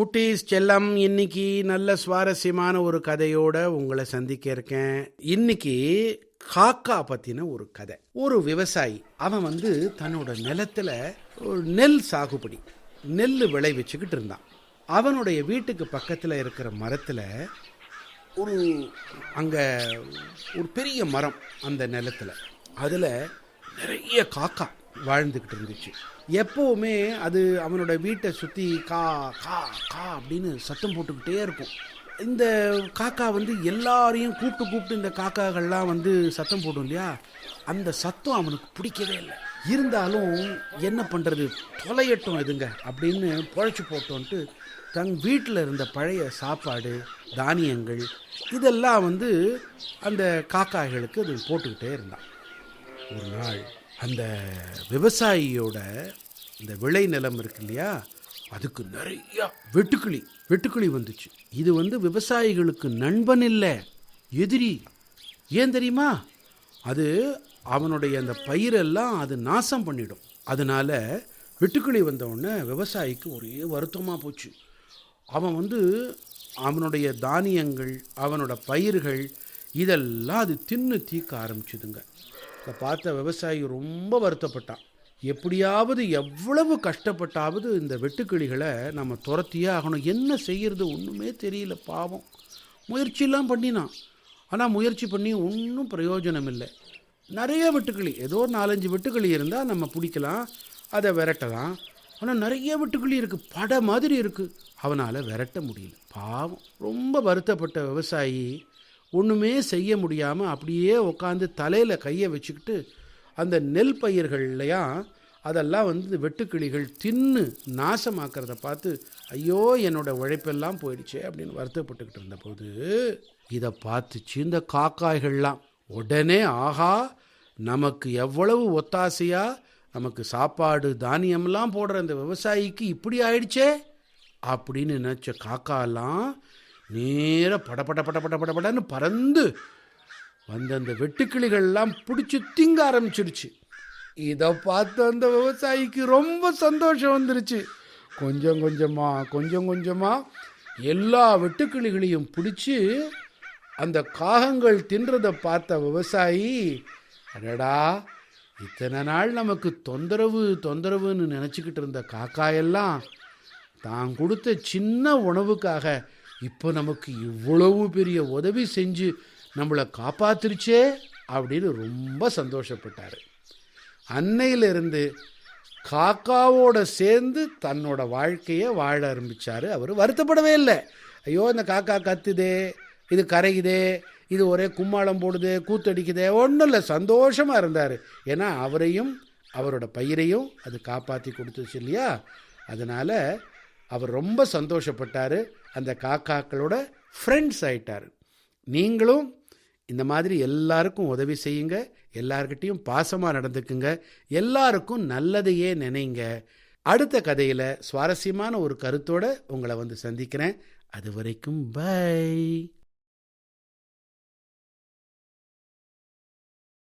குட்டீஸ் செல்லம் இன்னைக்கு நல்ல சுவாரஸ்யமான ஒரு கதையோட உங்களை சந்திக்க இருக்கேன். இன்னைக்கு காக்கா பத்தின ஒரு கதை. ஒரு விவசாயி அவன் வந்து தன்னோட நிலத்துல ஒரு நெல் சாகுபடி நெல் விளைவிச்சுக்கிட்டு இருந்தான். அவனுடைய வீட்டுக்கு பக்கத்துல இருக்கிற மரத்துல ஒரு அங்க ஒரு பெரிய மரம் அந்த நிலத்துல. அதுல நிறைய காக்கா. வாழ்ந்துக்கிட்டு இருந்துச்சு. எப்போவுமே அது அவனோட வீட்டை சுற்றி கா கா கா அப்படின்னு சத்தம் போட்டுக்கிட்டே இருக்கும். இந்த காக்கா வந்து எல்லாரையும் கூப்பிட்டு கூப்பிட்டு இந்த காக்காக்கள்லாம் வந்து சத்தம் போடும் இல்லையா? அந்த சத்தம் அவனுக்கு பிடிக்கவே இல்லை. இருந்தாலும் என்ன பண்ணுறது தொலையட்டும் இதுங்க அப்படின்னு பொழைச்சி போட்டோன்ட்டு தன் வீட்டில் இருந்த பழைய சாப்பாடு தானியங்கள் இதெல்லாம் வந்து அந்த காக்காய்களுக்கு அது போட்டுக்கிட்டே இருந்தான். ஒரு நாள் அந்த விவசாயியோட இந்த விளை நிலம் இருக்கு இல்லையா? அதுக்கு நிறையா வெட்டுக்கிளி வெட்டுக்கிளி வந்துச்சு. இது வந்து விவசாயிகளுக்கு நண்பன் இல்லை எதிரி. ஏன் தெரியுமா? அது அவனுடைய அந்த பயிரெல்லாம் அது நாசம் பண்ணிடும். அதனால வெட்டுக்கிளி வந்தவுடனே விவசாயிக்கு ஒரே வருத்தமாக போச்சு. அவன் வந்து அவனுடைய தானியங்கள் அவனோட பயிர்கள் இதெல்லாம் அது தின்னு தீக்க ஆரம்பிச்சுதுங்க. இதை பார்த்த விவசாயி ரொம்ப வருத்தப்பட்டான். எப்படியாவது எவ்வளவு கஷ்டப்பட்டாவது இந்த வெட்டுக்கிளிகளை நம்ம துரத்தியே ஆகணும். என்ன செய்கிறது ஒன்றுமே தெரியல பாவம். முயற்சியெல்லாம் பண்ணினான். ஆனால் முயற்சி பண்ணி ஒன்றும் பிரயோஜனம் இல்லை நிறைய வெட்டுக்கிளி ஏதோ நாலஞ்சு வெட்டுக்கிளி இருந்தால் நம்ம பிடிக்கலாம் அதை விரட்டலாம். ஆனால் நிறைய வெட்டுக்கிளி இருக்குது பட மாதிரி இருக்குது அவனால் விரட்ட முடியல பாவம். ரொம்ப வருத்தப்பட்ட விவசாயி. ஒன்றுமே செய்ய முடியாமல் அப்படியே உட்காந்து தலையில் கையை வச்சுக்கிட்டு அந்த நெல் பயிர்கள்லையா அதெல்லாம் வந்து வெட்டுக்கிளிகள் தின்னு நாசமாக்கிறத பார்த்து ஐயோ என்னோட உழைப்பெல்லாம் போயிடுச்சே அப்படின்னு வருத்தப்பட்டுக்கிட்டு இருந்தபோது இதை பார்த்துச்சு இந்த காக்காய்கள்லாம். உடனே ஆகா நமக்கு எவ்வளவு ஒத்தாசையாக நமக்கு சாப்பாடு தானியம்லாம் போடுற அந்த விவசாயிக்கு இப்படி ஆயிடுச்சே அப்படின்னு நினச்ச காக்காலாம் நேர படப்பட பட பட பட படன்னு பறந்து வந்த அந்த வெட்டுக்கிளிகள்லாம் பிடிச்சி திங்க ஆரம்பிச்சிடுச்சு இதை பார்த்து அந்த விவசாயிக்கு ரொம்ப சந்தோஷம் வந்துருச்சு. கொஞ்சம் கொஞ்சமாக கொஞ்சம் கொஞ்சமாக எல்லா வெட்டுக்கிளிகளையும் பிடிச்சி அந்த காகங்கள் தின்றதை பார்த்த விவசாயி அடடா இத்தனை நாள் நமக்கு தொந்தரவு தொந்தரவுன்னு நினச்சிக்கிட்டு இருந்த காக்காயெல்லாம் தான் கொடுத்த சின்ன உணவுக்காக இப்போ நமக்கு இவ்வளவு பெரிய உதவி செஞ்சு நம்மளை காப்பாத்திருச்சே அப்படின்னு ரொம்ப சந்தோஷப்பட்டார். அன்னையிலிருந்து காக்காவோட சேர்ந்து தன்னோட வாழ்க்கையை வாழ ஆரம்பித்தார் அவர் வருத்தப்படவே இல்லை. ஐயோ இந்த காக்கா கத்துதே இது கரையுதே இது ஒரே கும்மாளம் போடுது கூத்தடிக்குதே ஒன்றும் இல்லை சந்தோஷமாக இருந்தார். ஏன்னா அவரையும் அவரோட பயிரையும் அது காப்பாற்றி கொடுத்துச்சு இல்லையா? அதனால் அவர் ரொம்ப சந்தோஷப்பட்டார். அந்த காக்காக்களோட ஃப்ரெண்ட்ஸ் ஆயிட்டார். நீங்களும் இந்த மாதிரி எல்லாருக்கும் உதவி செய்யுங்க. எல்லார்கிட்டையும் பாசமாக நடந்துக்குங்க. எல்லாருக்கும் நல்லதையே நினைங்க. அடுத்த கதையில் சுவாரஸ்யமான ஒரு கருத்தோட உங்களை வந்து சந்திக்கிறேன். அது வரைக்கும் பை